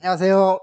안녕하세요.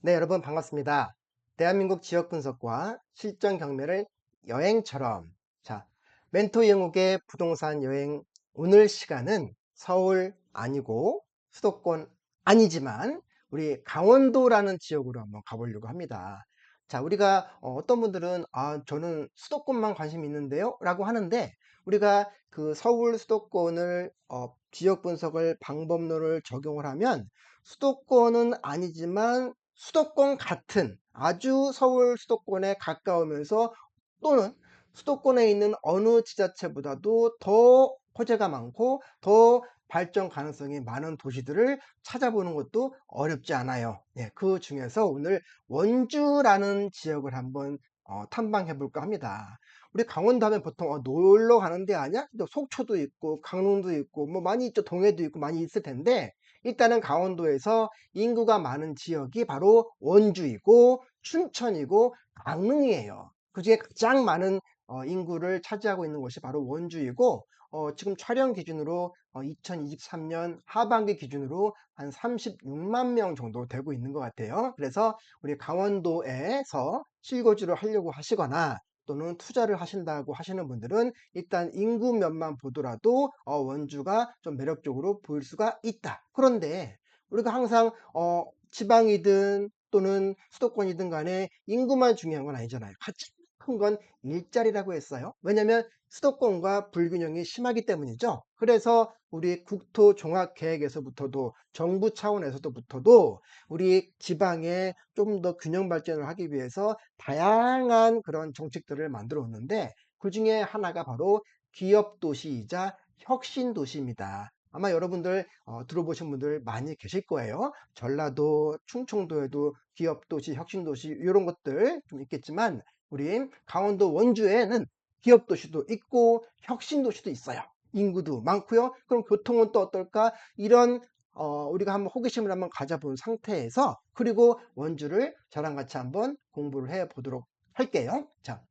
네, 여러분 반갑습니다. 대한민국 지역 분석과 실전 경매를 여행처럼. 자, 멘토 영국의 부동산 여행 오늘 시간은 서울 아니고 수도권 아니지만 우리 강원도라는 지역으로 한번 가보려고 합니다. 자, 우리가 어, 어떤 분들은 아, 저는 수도권만 관심 있는데요 라고 하는데 우리가 그 서울 수도권을 어, 지역 분석을 방법론을 적용을 하면 수도권은 아니지만 수도권 같은 아주 서울 수도권에 가까우면서 또는 수도권에 있는 어느 지자체보다도 더 호재가 많고 더 발전 가능성이 많은 도시들을 찾아보는 것도 어렵지 않아요. 예, 그 중에서 오늘 원주라는 지역을 한번 어, 탐방해 볼까 합니다. 우리 강원도 하면 보통 어, 놀러 가는 데 아니야? 또 속초도 있고 강릉도 있고 뭐 많이 있죠. 동해도 있고 많이 있을 텐데 일단은 강원도에서 인구가 많은 지역이 바로 원주이고 춘천이고 강릉이에요. 그 중에 가장 많은 어, 인구를 차지하고 있는 곳이 바로 원주이고 어, 지금 촬영 기준으로 어, 2023년 하반기 기준으로 한 36만 명 정도 되고 있는 것 같아요. 그래서 우리 강원도에서 실거주를 하려고 하시거나 또는 투자를 하신다고 하시는 분들은 일단 인구면만 보더라도 어, 원주가 좀 매력적으로 보일 수가 있다. 그런데 우리가 항상 어, 지방이든 또는 수도권이든 간에 인구만 중요한 건 아니잖아요. 같이 큰건 일자리라고 했어요. 왜냐하면 수도권과 불균형이 심하기 때문이죠. 그래서 우리 국토 종합 계획에서부터도 정부 차원에서부터도 우리 지방에 좀 더 균형 발전을 하기 위해서 다양한 그런 정책들을 만들어 왔는데 그 중에 하나가 바로 기업 도시이자 혁신 도시입니다. 아마 여러분들 어, 들어보신 분들 많이 계실 거예요. 전라도, 충청도에도 기업도시, 혁신도시 이런 것들 좀 있겠지만 우리 강원도 원주에는 기업도시도 있고 혁신도시도 있어요. 인구도 많고요. 그럼 교통은 또 어떨까? 이런 어, 우리가 한번 호기심을 한번 가져본 상태에서 그리고 원주를 저랑 같이 한번 공부를 해 보도록 할게요. 자,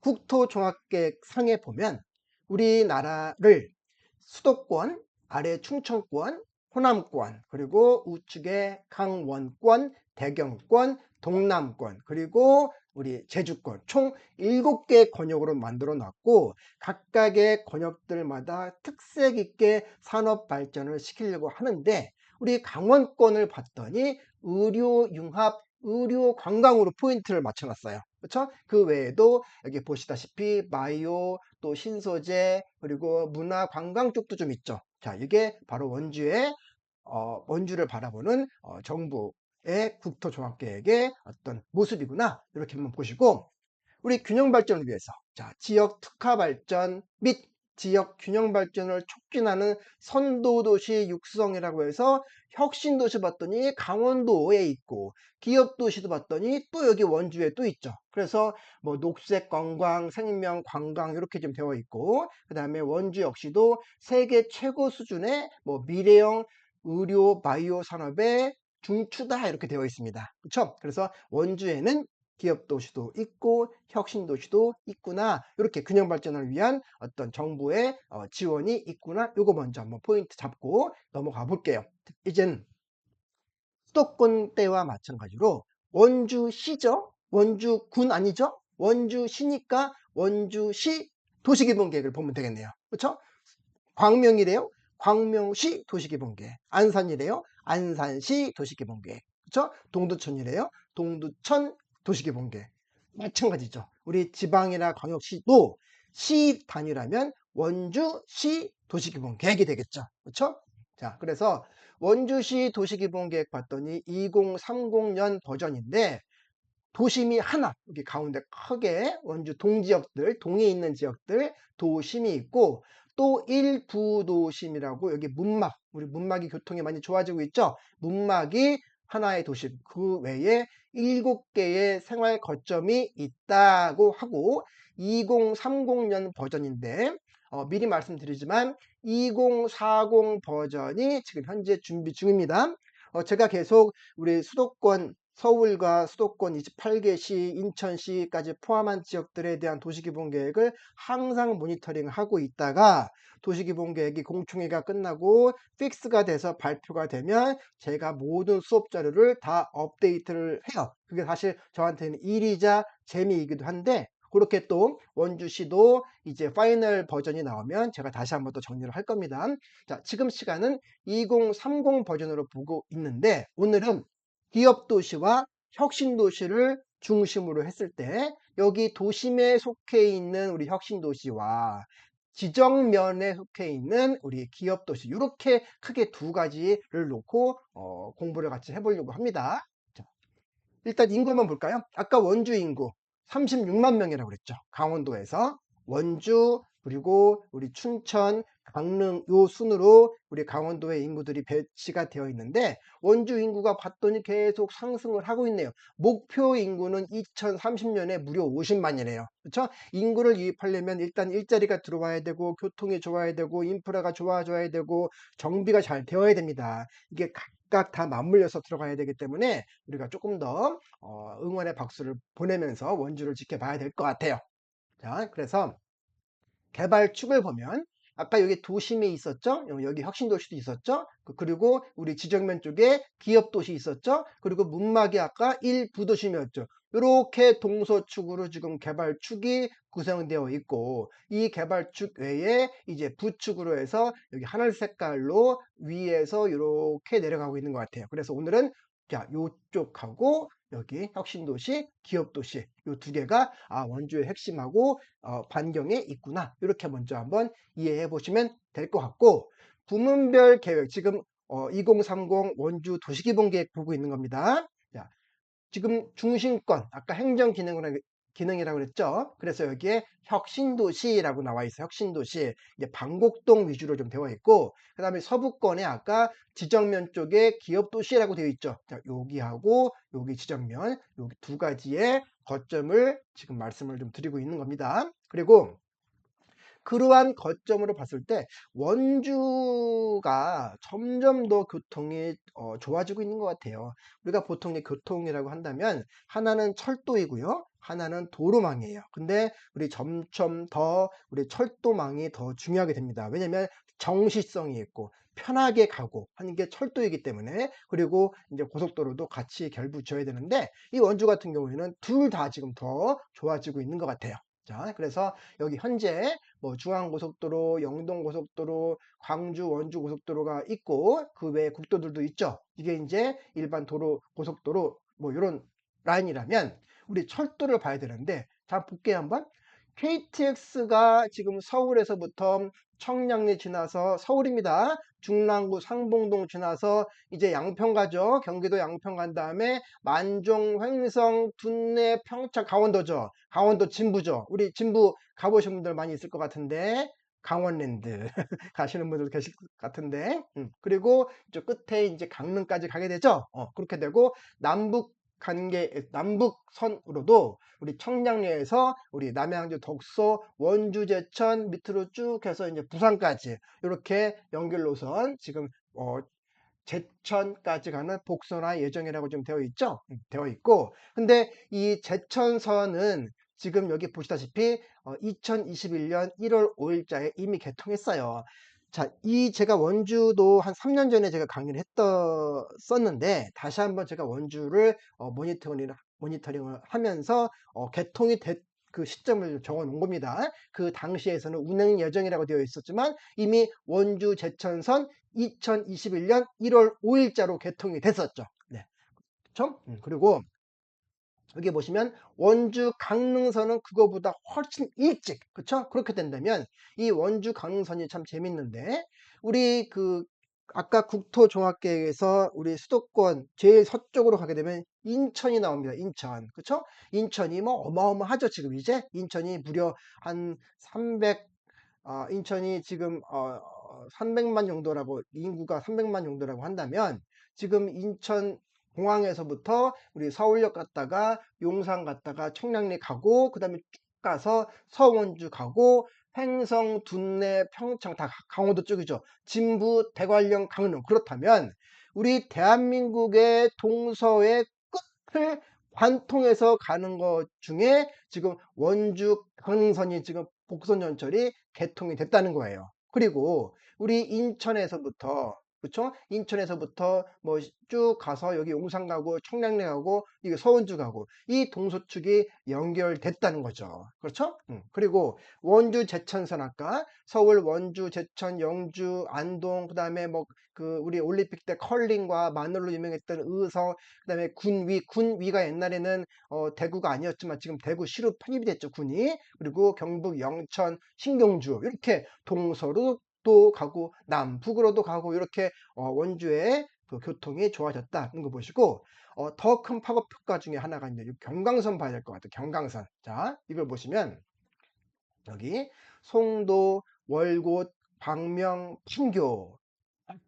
국토종합계획 상에 보면 우리나라를 수도권, 아래 충청권, 호남권, 그리고 우측에 강원권, 대경권, 동남권, 그리고 우리 제주권 총 7개 권역으로 만들어 놨고 각각의 권역들마다 특색 있게 산업 발전을 시키려고 하는데 우리 강원권을 봤더니 의료 융합 의료 관광으로 포인트를 맞춰 놨어요. 그렇죠? 그 외에도 여기 보시다시피 바이오 또 신소재 그리고 문화 관광 쪽도 좀 있죠. 자, 이게 바로 원주의 어, 원주를 바라보는 어, 정부 의 국토종합계획의 어떤 모습이구나 이렇게 한번 보시고 우리 균형 발전을 위해서 자 지역 특화 발전 및 지역 균형 발전을 촉진하는 선도도시 육성이라고 해서 혁신도시 봤더니 강원도에 있고 기업도시도 봤더니 또 여기 원주에 또 있죠. 그래서 뭐 녹색 관광, 생명 관광 이렇게 좀 되어 있고 그 다음에 원주 역시도 세계 최고 수준의 뭐 미래형 의료 바이오 산업의 중추다 이렇게 되어 있습니다. 그렇죠? 그래서 원주에는 기업 도시도 있고 혁신 도시도 있구나 이렇게 균형 발전을 위한 어떤 정부의 어, 지원이 있구나 요거 먼저 한번 포인트 잡고 넘어가 볼게요. 이젠 수도권 때와 마찬가지로 원주시죠? 원주군 아니죠? 원주시니까 원주시 도시기본계획을 보면 되겠네요. 그렇죠 광명이래요? 광명시 도시기본계획 안산이래요 안산시 도시개봉계획. 그렇죠? 동두천이래요. 동두천 도시개봉계획. 마찬가지죠. 우리 지방이나 광역시도 시 단위라면 원주시 도시개봉계획이 되겠죠. 그렇죠? 자, 그래서 원주시 도시개봉계획 봤더니 2030년 버전인데 도심이 하나 여기 가운데 크게 원주 동지역들 동에 있는 지역들 도심이 있고 또 일부도심이라고 여기 문막 우리 문막이 교통이 많이 좋아지고 있죠. 문막이 하나의 도심 그 외에 일곱 개의 생활 거점이 있다고 하고 2030년 버전인데 어, 미리 말씀드리지만 2040 버전이 지금 현재 준비 중입니다. 어, 제가 계속 우리 수도권 서울과 수도권 28개 시, 인천시까지 포함한 지역들에 대한 도시기본 계획을 항상 모니터링하고 있다가 도시기본 계획이 공청회가 끝나고 픽스가 돼서 발표가 되면 제가 모든 수업 자료를 다 업데이트를 해요. 그게 사실 저한테는 일이자 재미이기도 한데 그렇게 또 원주시도 이제 파이널 버전이 나오면 제가 다시 한번 더 정리를 할 겁니다. 자, 지금 시간은 2030 버전으로 보고 있는데 오늘은 기업 도시와 혁신 도시를 중심으로 했을 때 여기 도심에 속해 있는 우리 혁신 도시와 지정면에 속해 있는 우리 기업 도시 이렇게 크게 두 가지를 놓고 어, 공부를 같이 해보려고 합니다. 자, 일단 인구만 볼까요? 아까 원주 인구 36만 명이라고 그랬죠. 강원도에서 원주 그리고 우리 춘천, 강릉 요 순으로 우리 강원도의 인구들이 배치가 되어 있는데 원주 인구가 봤더니 계속 상승을 하고 있네요. 목표 인구는 2030년에 무려 50만이래요. 그렇죠? 인구를 유입하려면 일단 일자리가 들어와야 되고 교통이 좋아야 되고 인프라가 좋아져야 되고 정비가 잘 되어야 됩니다. 이게 각각 다 맞물려서 들어가야 되기 때문에 우리가 조금 더 어, 응원의 박수를 보내면서 원주를 지켜봐야 될 것 같아요. 자, 그래서 개발축을 보면 아까 여기 도심이 있었죠? 여기 혁신도시도 있었죠? 그- 그리고 우리 지정면 쪽에 기업도시 있었죠? 그리고 문막이 아까 1부도심이었죠. 이렇게 동서축으로 지금 개발축이 구성되어 있고 이 개발축 외에 이제 부축으로 해서 여기 하늘 색깔로 위에서 이렇게 내려가고 있는 것 같아요. 그래서 오늘은 자, 요쪽하고 여기 혁신도시, 기업도시 이두 개가 아, 원주의 핵심하고 어, 반경에 있구나 이렇게 먼저 한번 이해해 보시면 될 것 같고 부문별 계획 지금 어, 2030 원주 도시기본 계획 보고 있는 겁니다. 자, 지금 중심권 아까 행정기능이라고 기능이라고 그랬죠. 그래서 여기에 혁신도시라고 나와 있어요. 혁신도시. 이제 방곡동 위주로 좀 되어 있고, 그 다음에 서부권에 아까 지정면 쪽에 기업도시라고 되어 있죠. 자, 여기하고 여기 지정면, 여기 두 가지의 거점을 지금 말씀을 좀 드리고 있는 겁니다. 그리고 그러한 거점으로 봤을 때 원주가 점점 더 교통이 어, 좋아지고 있는 것 같아요. 우리가 보통 이 교통이라고 한다면 하나는 철도이고요. 하나는 도로망이에요. 근데 우리 점점 더 우리 철도망이 더 중요하게 됩니다. 왜냐면 정시성이 있고 편하게 가고 하는 게 철도이기 때문에 그리고 이제 고속도로도 같이 결부지어야 되는데 이 원주 같은 경우에는 둘 다 지금 더 좋아지고 있는 것 같아요. 자, 그래서 여기 현재 뭐 중앙고속도로, 영동고속도로, 광주, 원주 고속도로가 있고 그 외에 국도들도 있죠. 이게 이제 일반 도로, 고속도로 뭐 이런 라인이라면 우리 철도를 봐야 되는데 자 볼게요 한번. KTX가 지금 서울에서부터 청량리 지나서 서울입니다. 중랑구 상봉동 지나서 이제 양평 가죠. 경기도 양평 간 다음에 만종, 횡성, 둔내, 평창, 강원도죠. 강원도 진부죠. 우리 진부 가보신 분들 많이 있을 것 같은데 강원랜드 가시는 분들 계실 것 같은데 음, 그리고 저 끝에 이제 강릉까지 가게 되죠. 어, 그렇게 되고 남북 관계 남북선으로도 우리 청량리에서 우리 남양주 덕소 원주 제천 밑으로 쭉 해서 이제 부산까지 이렇게 연결 노선 지금 어 제천까지 가는 복선화 예정이라고 좀 되어 있죠? 음, 되어 있고. 근데 이 제천선은 지금 여기 보시다시피 어, 2021년 1월 5일자에 이미 개통했어요 자, 이 제가 원주도 한 3년 전에 제가 강의를 했었는데 다시 한번 제가 원주를 어, 모니터링, 모니터링을 하면서 어, 개통이 된그 시점을 적어 놓은 겁니다. 그 당시에서는 운행 예정이라고 되어 있었지만 이미 원주 제천선 2021년 1월 5일자로 개통이 됐었죠. 네. 그렇죠? 음, 그리고 여기 보시면 원주 강릉선은 그거보다 훨씬 일찍 그쵸? 그렇게 된다면 이 원주 강릉선이 참 재밌는데 우리 그 아까 국토종합계획에서 우리 수도권 제일 서쪽으로 가게 되면 인천이 나옵니다 인천. 그쵸? 인천이 뭐 어마어마하죠 지금 이제? 인천이 무려 한 300, 어, 인천이 지금 어, 300만 정도라고 인구가 300만 정도라고 한다면 지금 인천 공항에서부터 우리 서울역 갔다가 용산 갔다가 청량리 가고 그 다음에 쭉 가서 서원주 가고 횡성, 둔내, 평창 다 강원도 쪽이죠. 진부, 대관령, 강릉 그렇다면 우리 대한민국의 동서의 끝 관통해서 가는 것 중에 지금 원주 강릉선이 지금 복선 전철이 개통이 됐다는 거예요. 그리고 우리 인천에서부터 그쵸? 인천에서부터 뭐 쭉 가서 여기 용산 가고 청량리 가고 이게 서운주 가고 이 동서축이 연결됐다는 거죠. 그렇죠? 음. 그리고 원주 제천선 아까 서울 원주 제천 영주 안동 그다음에 뭐 그 우리 올림픽 때 컬링과 마늘로 유명했던 의성 그다음에 군위 군위가 옛날에는 어 대구가 아니었지만 지금 대구시로 편입이 됐죠 군이 그리고 경북 영천 신경주 이렇게 동서로 또 가고 남북으로도 가고 이렇게 어, 원주의 그 교통이 좋아졌다는 거 보시고 어, 더 큰 파급 효과 중에 하나가 이제 경강선 봐야 될 것 같아요. 경강선. 자, 이걸 보시면 여기 송도, 월곶, 광명, 판교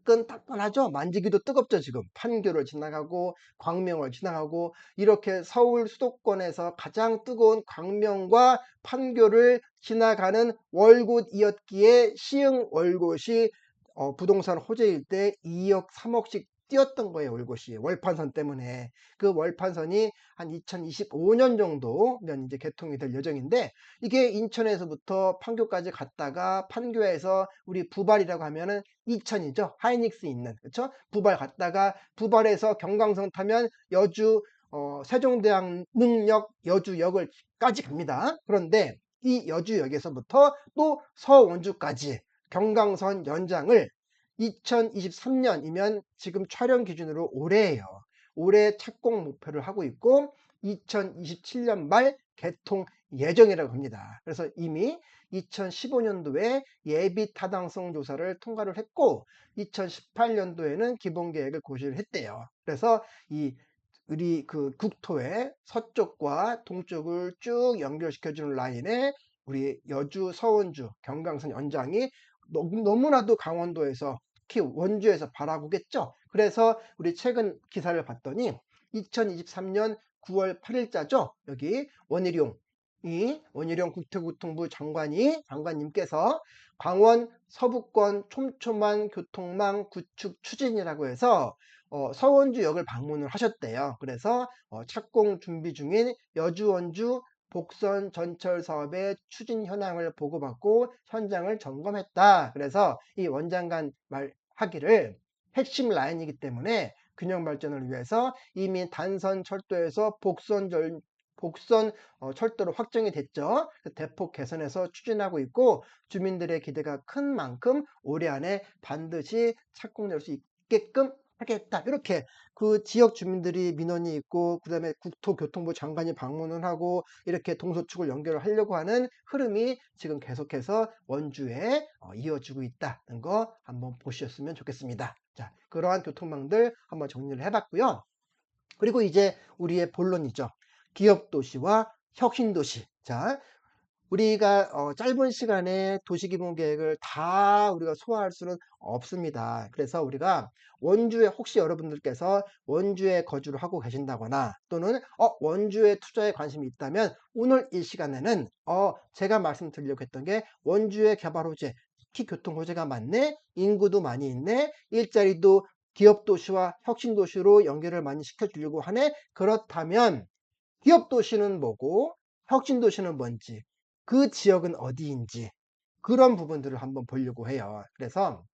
따끈따끈하죠? 만지기도 뜨겁죠, 지금. 판교를 지나가고, 광명을 지나가고, 이렇게 서울 수도권에서 가장 뜨거운 광명과 판교를 지나가는 월곶이었기에 시흥 월곶이 어, 부동산 호재일 때 2억, 3억씩 뛰었던 거예요, 월곶이. 월판선 때문에. 그 월판선이 한 2025년 정도면 이제 개통이 될 예정인데, 이게 인천에서부터 판교까지 갔다가 판교에서 우리 부발이라고 하면은 이천이죠. 하이닉스 있는. 그쵸? 부발 갔다가 부발에서 경강선 타면 여주, 어, 세종대왕릉역 여주역을까지 갑니다. 그런데 이 여주역에서부터 또 서원주까지 경강선 연장을 2023년이면 지금 촬영 기준으로 올해예요. 올해 착공 목표를 하고 있고 2027년 말 개통 예정이라고 합니다. 그래서 이미 2015년도에 예비 타당성 조사를 통과를 했고 2018년도에는 기본 계획을 고시를 했대요. 그래서 이 우리 그 국토의 서쪽과 동쪽을 쭉 연결시켜주는 라인에 우리 여주, 서원주, 경강선 연장이 너무나도 강원도에서 특히 원주에서 바라보겠죠. 그래서 우리 최근 기사를 봤더니 2023년 9월 8일자죠. 여기 원희룡 이 원희룡 국토교통부 장관이 장관님께서 강원 서부권 촘촘한 교통망 구축 추진이라고 해서 어, 서원주역을 방문을 하셨대요. 그래서 어, 착공 준비 중인 여주 원주 복선 전철 사업의 추진 현황을 보고받고 현장을 점검했다. 그래서 이 원장관 말 하기를 핵심 라인이기 때문에 균형 발전을 위해서 이미 단선 철도에서 복선 절, 복선 어, 철도로 확정이 됐죠. 대폭 개선해서 추진하고 있고 주민들의 기대가 큰 만큼 올해 안에 반드시 착공될 수 있게끔 하겠다. 이렇게 그 지역 주민들이 민원이 있고 그 다음에 국토교통부 장관이 방문을 하고 이렇게 동서축을 연결을 하려고 하는 흐름이 지금 계속해서 원주에 어, 이어지고 있다는 거 한번 보셨으면 좋겠습니다. 자, 그러한 교통망들 한번 정리를 해봤고요. 그리고 이제 우리의 본론이죠. 기업도시와 혁신도시. 자, 우리가 어, 짧은 시간에 도시기본 계획을 다 우리가 소화할 수는 없습니다. 그래서 우리가 원주에 혹시 여러분들께서 원주에 거주를 하고 계신다거나 또는 어, 원주에 투자에 관심이 있다면 오늘 이 시간에는 어, 제가 말씀드리려고 했던 게 원주의 개발 호재, 특히 교통 호재가 많네, 인구도 많이 있네, 일자리도 기업도시와 혁신도시로 연결을 많이 시켜주려고 하네. 그렇다면 기업도시는 뭐고 혁신도시는 뭔지 그 지역은 어디인지 그런 부분들을 한번 보려고 해요. 그래서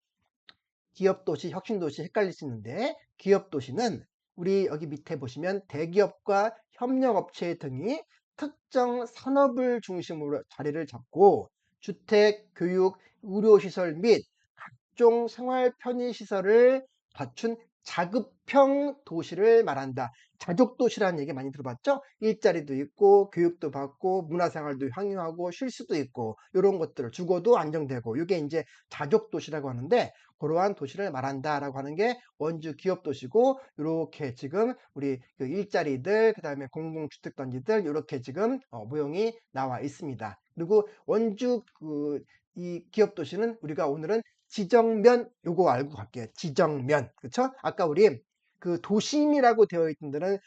기업도시, 혁신도시 헷갈릴 수 있는데 기업도시는 우리 여기 밑에 보시면 대기업과 협력업체 등이 특정 산업을 중심으로 자리를 잡고 주택, 교육, 의료시설 및 각종 생활 편의시설을 갖춘 자급형 도시를 말한다. 자족도시라는 얘기 많이 들어봤죠? 일자리도 있고 교육도 받고 문화생활도 향유하고 쉴 수도 있고 이런 것들을 주거도 안정되고 이게 이제 자족도시라고 하는데 그러한 도시를 말한다라고 하는 게 원주 기업도시고 이렇게 지금 우리 그 일자리들 그다음에 공공주택 단지들 이렇게 지금 어, 모형이 나와 있습니다. 그리고 원주 그 이 기업도시는 우리가 오늘은 지정면 요거 알고 갈게요. 지정면 그렇죠? 아까 우리 그 도심이라고 되어 있던 데는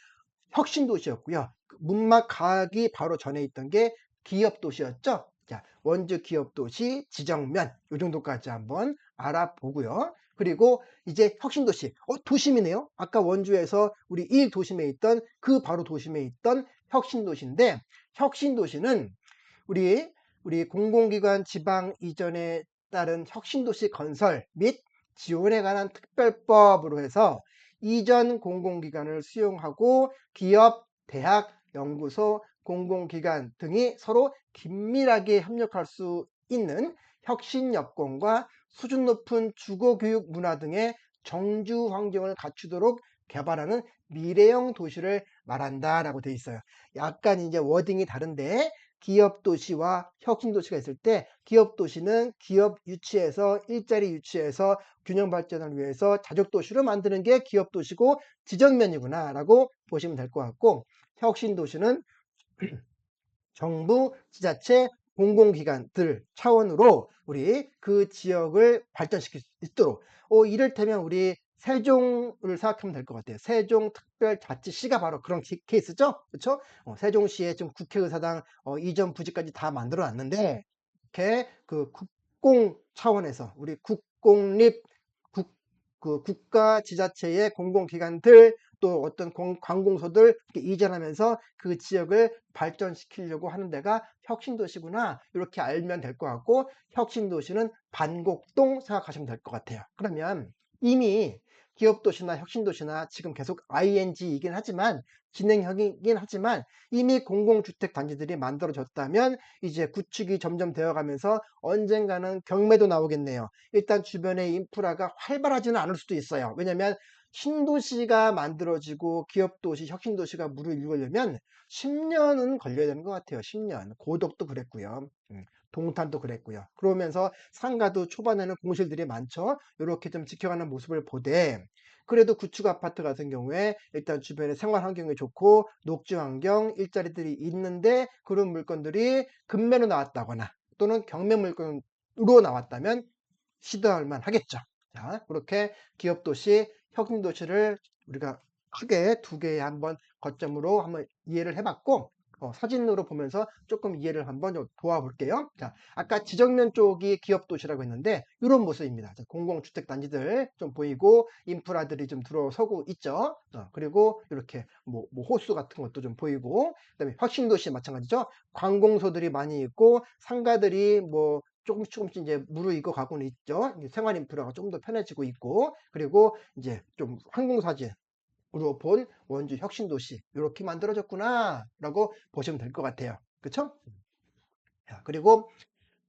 혁신 도시였고요. 그 문막 가기 바로 전에 있던 게 기업 도시였죠. 자, 원주 기업 도시 지정면 요 정도까지 한번 알아보고요. 그리고 이제 혁신 도시. 어, 도심이네요. 아까 원주에서 우리 1도심에 있던 그 바로 도심에 있던 혁신 도시인데, 혁신 도시는 우리, 우리 공공기관 지방 이전에 따른 혁신 도시 건설 및 지원에 관한 특별법으로 해서 이전 공공기관을 수용하고 기업, 대학, 연구소, 공공기관 등이 서로 긴밀하게 협력할 수 있는 혁신여건과 수준 높은 주거교육 문화 등의 정주 환경을 갖추도록 개발하는 미래형 도시를 말한다라고 되어 있어요. 약간 이제 워딩이 다른데 기업 도시와 혁신 도시가 있을 때 기업 도시는 기업 유치해서 일자리 유치해서 균형 발전을 위해서 자족 도시로 만드는 게 기업 도시고 지정면이구나라고 보시면 될 것 같고 혁신 도시는 정부, 지자체, 공공기관들 차원으로 우리 그 지역을 발전시킬 수 있도록. 어, 이를테면 우리 세종을 생각하면 될 것 같아요. 세종특별자치시가 바로 그런 기- 케이스죠. 그렇죠? 어, 세종시에 지금 국회의사당 어, 이전 부지까지 다 만들어 놨는데 이렇게 그 국공 차원에서 우리 국공립 국, 그 국가 지자체의 공공기관들 또 어떤 공- 관공서들 이전하면서 그 지역을 발전시키려고 하는 데가 혁신도시구나 이렇게 알면 될 것 같고 혁신도시는 반곡동 생각하시면 될 것 같아요. 그러면 이미 기업도시나 혁신도시나 지금 계속 ING이긴 하지만 진행형이긴 하지만 이미 공공주택 단지들이 만들어졌다면 이제 구축이 점점 되어가면서 언젠가는 경매도 나오겠네요. 일단 주변의 인프라가 활발하지는 않을 수도 있어요. 왜냐하면 신도시가 만들어지고 기업도시, 혁신도시가 물을 일으려면 10년은 걸려야 되는 것 같아요. 10년. 고덕도 그랬고요. 음, 동탄도 그랬고요. 그러면서 상가도 초반에는 공실들이 많죠. 이렇게 좀 지켜가는 모습을 보되 그래도 구축 아파트 같은 경우에 일단 주변에 생활 환경이 좋고 녹지 환경, 일자리들이 있는데 그런 물건들이 금매로 나왔다거나 또는 경매 물건으로 나왔다면 시도할 만 하겠죠. 자, 그렇게 기업 도시, 혁신 도시를 우리가 크게 두 개의 한번 거점으로 한번 이해를 해봤고 어, 사진으로 보면서 조금 이해를 한번 좀 도와볼게요. 자, 아까 지정면 쪽이 기업 도시라고 했는데 이런 모습입니다. 자, 공공주택 단지들 좀 보이고 인프라들이 좀 들어서고 있죠. 어, 그리고 이렇게 뭐, 뭐 호수 같은 것도 좀 보이고 그다음에 혁신도시 마찬가지죠. 관공서들이 많이 있고 상가들이 뭐 조금씩 조금씩 이제 무르익어 가고는 있죠. 생활 인프라가 좀 더 편해지고 있고 그리고 이제 좀 항공사진으로 본 원주 혁신도시 이렇게 만들어졌구나 라고 보시면 될 것 같아요. 그쵸? 자, 그리고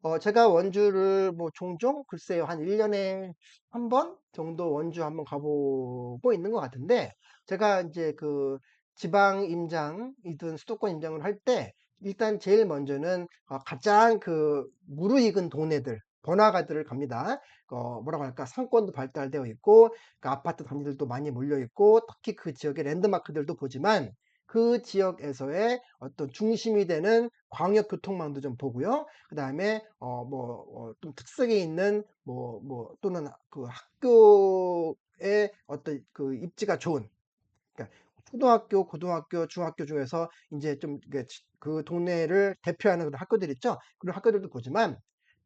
어, 제가 원주를 뭐 종종 글쎄요 한 1년에 한 번 정도 원주 한번 가보고 있는 것 같은데 제가 이제 그 지방 임장이든 수도권 임장을 할 때 일단 제일 먼저는 어, 가장 그 무르익은 동네들 번화가들을 갑니다. 어, 뭐라고 할까 상권도 발달되어 있고 그 아파트 단지들도 많이 몰려 있고 특히 그 지역의 랜드마크들도 보지만 그 지역에서의 어떤 중심이 되는 광역 교통망도 좀 보고요. 그 다음에 어뭐 어, 좀 특색이 있는 뭐뭐 또는 그 학교의 어떤 그 입지가 좋은 그러니까 초등학교, 고등학교, 중학교 중에서 이제 좀 그 동네를 대표하는 그런 학교들 있죠. 그런 학교들도 보지만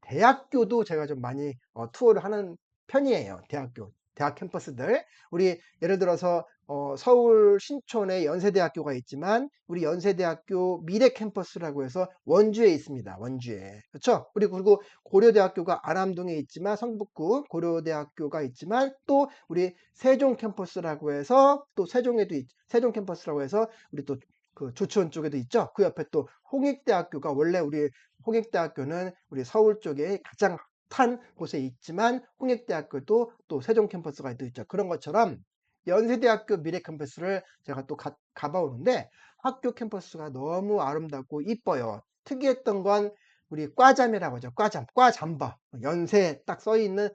대학교도 제가 좀 많이 어, 투어를 하는 편이에요. 대학교, 대학 캠퍼스들. 우리 예를 들어서 어, 서울 신촌에 연세대학교가 있지만 우리 연세대학교 미래 캠퍼스라고 해서 원주에 있습니다. 원주에. 그렇죠? 그리고 그리고 고려대학교가 안암동에 있지만 성북구 고려대학교가 있지만 또 우리 세종 캠퍼스라고 해서 또 세종에도 있, 세종 캠퍼스라고 해서 우리 또 그 조치원 쪽에도 있죠. 그 옆에 또 홍익대학교가 원래 우리 홍익대학교는 우리 서울 쪽에 가장 탄 곳에 있지만 홍익대학교도 또 세종 캠퍼스가 또 있죠. 그런 것처럼 연세대학교 미래 캠퍼스를 제가 또 가, 가봐오는데 학교 캠퍼스가 너무 아름답고 이뻐요. 특이했던 건 우리 과잠이라고 하죠. 과잠, 과잠바. 연세 딱 써 있는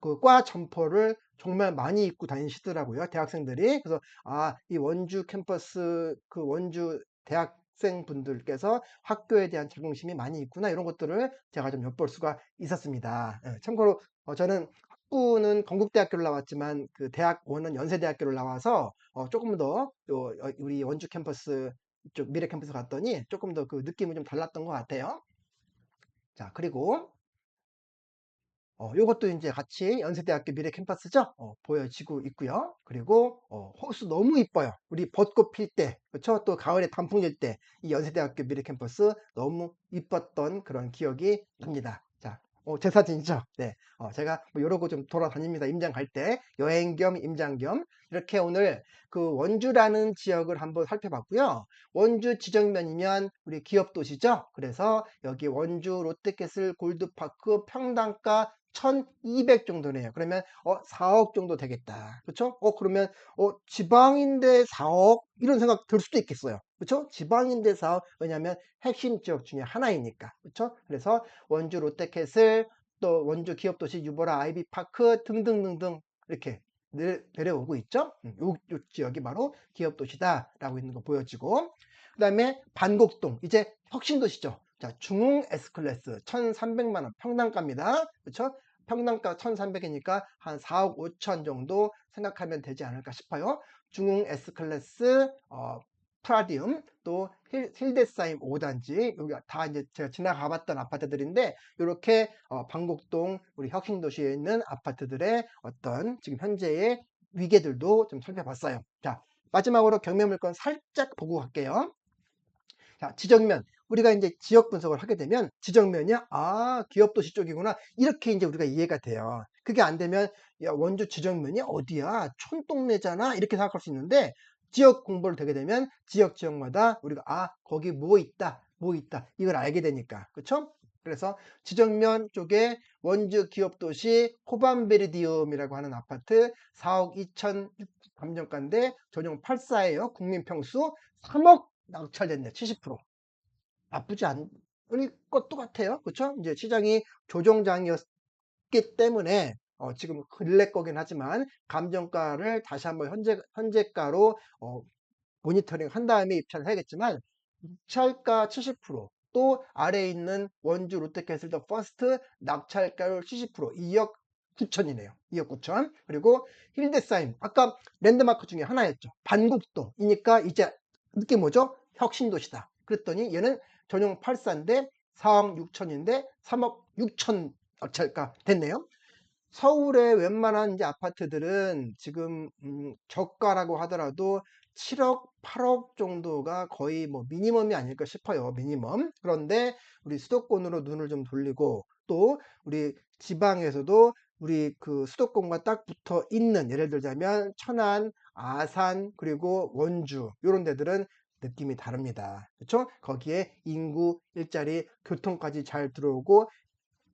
그 과 점퍼를 정말 많이 입고 다니시더라고요. 대학생들이. 그래서 아, 이 원주 캠퍼스 그 원주 대학생 분들께서 학교에 대한 자긍심이 많이 있구나 이런 것들을 제가 좀 엿볼 수가 있었습니다. 예, 참고로 어, 저는 학부는 건국대학교를 나왔지만 그 대학원은 연세대학교를 나와서 어, 조금 더 또, 어, 우리 원주 캠퍼스 쪽 미래 캠퍼스 갔더니 조금 더 그 느낌이 좀 달랐던 것 같아요. 자, 그리고 어, 요것도 이제 같이 연세대학교 미래 캠퍼스죠? 어, 보여지고 있고요. 그리고 어, 호수 너무 이뻐요. 우리 벚꽃 필 때, 그렇죠? 또 가을에 단풍일 때이 연세대학교 미래 캠퍼스 너무 이뻤던 그런 기억이 납니다. 자, 어, 제 사진이죠? 네, 어, 제가 뭐 이러고 좀 돌아다닙니다. 임장 갈 때 여행 겸 임장 겸 이렇게 오늘 그 원주라는 지역을 한번 살펴봤고요. 원주 지정면이면 우리 기업 도시죠. 그래서 여기 원주 롯데캐슬 골드파크 평당가 1200 정도네요. 그러면 어 4억 정도 되겠다. 그렇죠? 어 그러면 어 지방인데 4억 이런 생각 들 수도 있겠어요. 그렇죠? 지방인데 4억 왜냐하면 핵심 지역 중에 하나이니까. 그렇죠? 그래서 원주 롯데캐슬 또 원주 기업도시 유보라 아이비파크 등등등등 이렇게 내- 내려오고 있죠. 음, 요, 요 지역이 바로 기업도시다라고 있는 거 보여지고 그 다음에 반곡동 이제 혁신도시죠. 자 중흥 S클래스 1300만 원 평당가입니다. 그렇죠? 평당가 1300이니까 한 4억 5천 정도 생각하면 되지 않을까 싶어요. 중흥 S클래스 어, 프라디움 또 힐, 힐데사임 5단지 여기 다 이제 제가 지나가 봤던 아파트들인데 이렇게 어, 방곡동 우리 혁신도시에 있는 아파트들의 어떤 지금 현재의 위계들도 좀 살펴봤어요. 자 마지막으로 경매 물건 살짝 보고 갈게요. 자, 지정면. 우리가 이제 지역 분석을 하게 되면 지정면이야? 아, 기업도시 쪽이구나. 이렇게 이제 우리가 이해가 돼요. 그게 안 되면 야, 원주 지정면이 어디야? 촌동네잖아. 이렇게 생각할 수 있는데 지역 공부를 되게 되면 지역 지역마다 우리가 아, 거기 뭐 있다. 뭐 있다. 이걸 알게 되니까. 그렇죠? 그래서 지정면 쪽에 원주 기업도시 호반베리디움이라고 하는 아파트 4억 2천 감정가인데 전용 8사예요. 국민평수 3억 낙찰됐네. 70%. 나쁘지 않을 것도 같아요. 그렇죠? 이제 시장이 조정장이었기 때문에 어, 지금 근래 거긴 하지만 감정가를 다시 한번 현재 현재가로 어, 모니터링 한 다음에 입찰을 해야겠지만 입찰가 70%또 아래에 있는 원주 롯데캐슬 더 퍼스트 낙찰가율 70% 2억 9천이네요. 2억 9천. 그리고 힐데사임 아까 랜드마크 중에 하나였죠. 반국도이니까 이제 느낌 뭐죠? 혁신도시다. 그랬더니 얘는 전용 84인데 4억 6천인데 3억 6천 낙찰가 됐네요. 서울의 웬만한 이제 아파트들은 지금 음, 저가라고 하더라도 7억, 8억 정도가 거의 뭐 미니멈이 아닐까 싶어요. 미니멈. 그런데 우리 수도권으로 눈을 좀 돌리고 또 우리 지방에서도 우리 그 수도권과 딱 붙어 있는 예를 들자면 천안, 아산 그리고 원주 이런 데들은 느낌이 다릅니다. 그렇죠? 거기에 인구, 일자리, 교통까지 잘 들어오고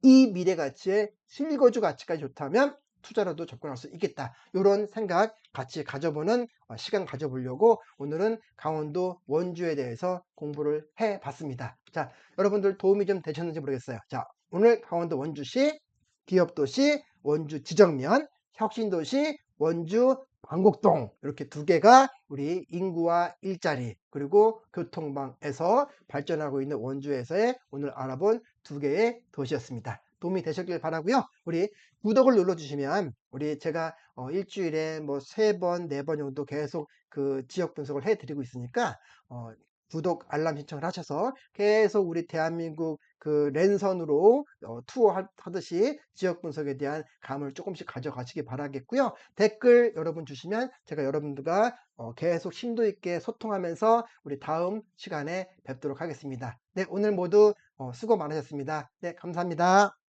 이 미래 가치의 실거주 가치까지 좋다면 투자로도 접근할 수 있겠다. 이런 생각 같이 가져보는 어, 시간 가져보려고 오늘은 강원도 원주에 대해서 공부를 해 봤습니다. 자, 여러분들 도움이 좀 되셨는지 모르겠어요. 자, 오늘 강원도 원주시 기업도시 원주 지정면 혁신도시 원주 광곡동 이렇게 두 개가 우리 인구와 일자리 그리고 교통망에서 발전하고 있는 원주에서의 오늘 알아본 두 개의 도시였습니다. 도움이 되셨길 바라고요. 우리 구독을 눌러주시면 우리 제가 어, 일주일에 뭐 세 번, 네 번 정도 계속 그 지역 분석을 해드리고 있으니까 어, 구독 알람 신청을 하셔서 계속 우리 대한민국 그 랜선으로 어, 투어 하- 하듯이 지역 분석에 대한 감을 조금씩 가져가시기 바라겠고요. 댓글 여러분 주시면 제가 여러분들과 어, 계속 심도 있게 소통하면서 우리 다음 시간에 뵙도록 하겠습니다. 네, 오늘 모두 어, 수고 많으셨습니다. 네, 감사합니다.